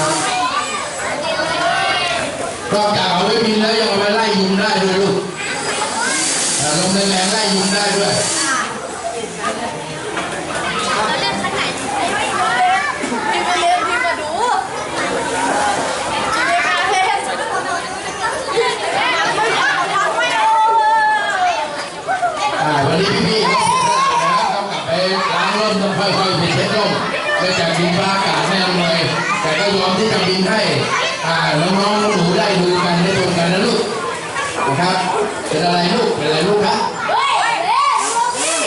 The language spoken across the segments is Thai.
นะครับนอกจากเอาไว้บินแล้วยังเอาไว้ไล่ยุงได้ด้วยลูกลมแรงๆไล่ยุงได้ด้วย เราเล่นขนาดไหนพี่มาเล่นพี่มาดูพี่มาเล่นไม่เอา อ่าวันนี้พี่ๆนะครับต้องกลับไปล้างร่มต้องค่อยๆไปเช็ดร่มเนื่องจากบินฟ้าอากาศไม่อำนวยแต่ก็ยอมที่จะบินให้อ่า น้องๆหนูได้ดูกันได้ดูกันนะลูกนะครับเป็นอะไรลูกครับ เฮ้ยเล่นลูกพี่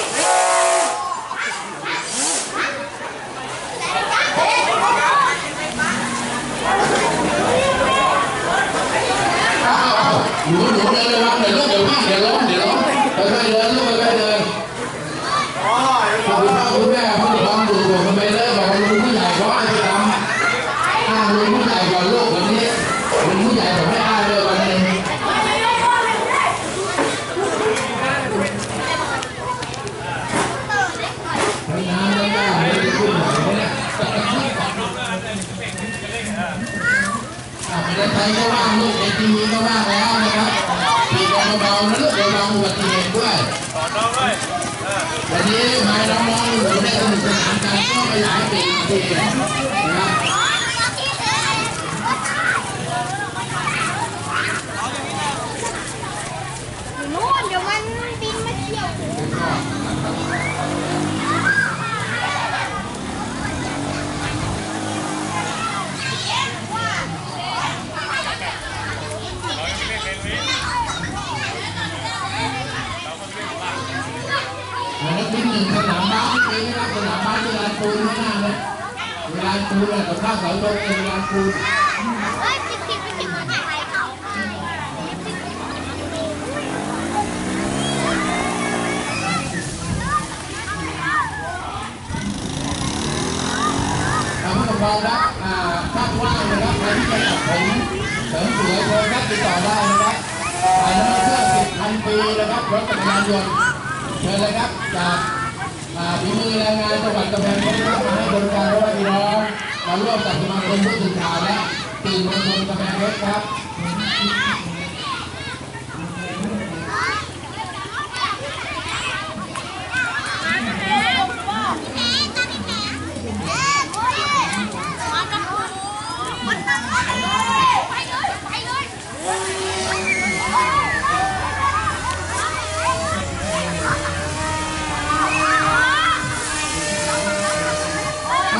อ้าวๆหนูหนูเดินระวังหน่อยลูกเดี๋ยววิ่งเดี๋ยวล้มเดี๋ยวล้มค่อยๆเดินลูกค่อยๆเดินคุณพ่อคุณแม่ผู้ปกครองดูผมทำไมเลิกบอกว่าลุงผู้ใหญ่เขาอ้างจะทำอ้างลุงผู้ใหญ่ก่อนลูกวันนี้ลุงผู้ใหญ่ผมไม่อ้างเลยวันนี้ทั้งน้ำทั้งน้ำไม่ได้ขึ้นไหนเนี่ยอ่ะประเทศไทยก็ว่างลูกในทีวีก็ว่างแล้วนะครับปีกเบาๆนะลูกระวังอุบัติเหตุด้วยวันนี้มาน้องๆหนูได้สนุกสนานกันก็ขยายปีนะครับ นักบินหนึ่งสนามบ้านที่ปีนะครับสนามบ้านที่ลานปูนข้างหน้านะลานปูนเนี่ยกับข้าวเสาตรงเป็นลานปูนเราทำให้กับเรารับอ่าภาพว่างนะครับใครที่จะตัดผมเสริมสวยโทรทัศน์ติดต่อได้นะครับผ่านน้เครื่อสิบพันปีนะครับรถจักรยานยนต์เชิญเลยครับจาก ฝีมือแรงงานจังหวัดกำแพงเพชรมาให้บริการรถพี่น้องมาร่วมกับสมาคมผู้สื่อข่าวและสื่อมวลชนกำแพงเพชรครับ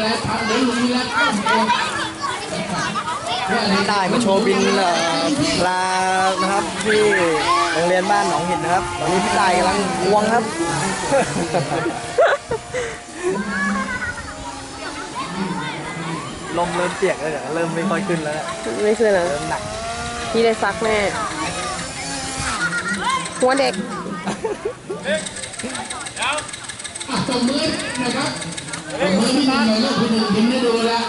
ไรทำเดี๋ยวลุงมีแล้วข้ามตัวเพื่ออะได้มาโชว์บินเอ่อลานะครับที่โรงเรียนบ้านหนองหินนะครับ ตอนนี้พี่ตายกำลังงวงครับ ลมเริ่มเปียกแล้วเดี๋ยวเริ่มไม่ค่อยขึ้นแล้วนะไม่ขึ้นแล้วเริ่มหนัก พี่ได้ซักแน่ หัวเด็ก อะตบมือนะครับตบมือที่หนึ่งหน่อยลูกคุณหนึ่งพิมพ์ได้ดูแล้ว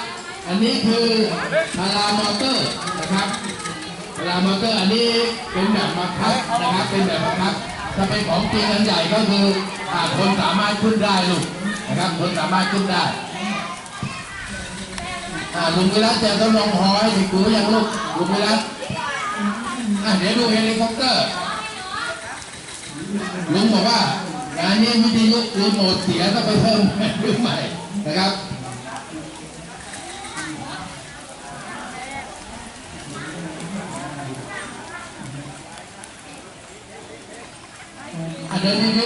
อันนี้คือพารามอเตอร์นะครับพารามอเตอร์อันนี้เป็นแบบมาคับ เป็นแบบบังคับ ถ้าเป็นของจริงอันใหญ่ก็คืออ่าคนสามารถขึ้นได้ลูกนะครับ คนสามารถขึ้นได้ อ่าลุงวิรัตจะต้องลองหอให้เด็กดูยังลูกลุงวิรัตอะเดี๋ยวดูเฮลิคอปเตอร์ลุงบอกว่างานนี้วิทยุรีโมทเสียต้องไปเพิ่มใหม่รุ่นใหม่นะครับอันนี้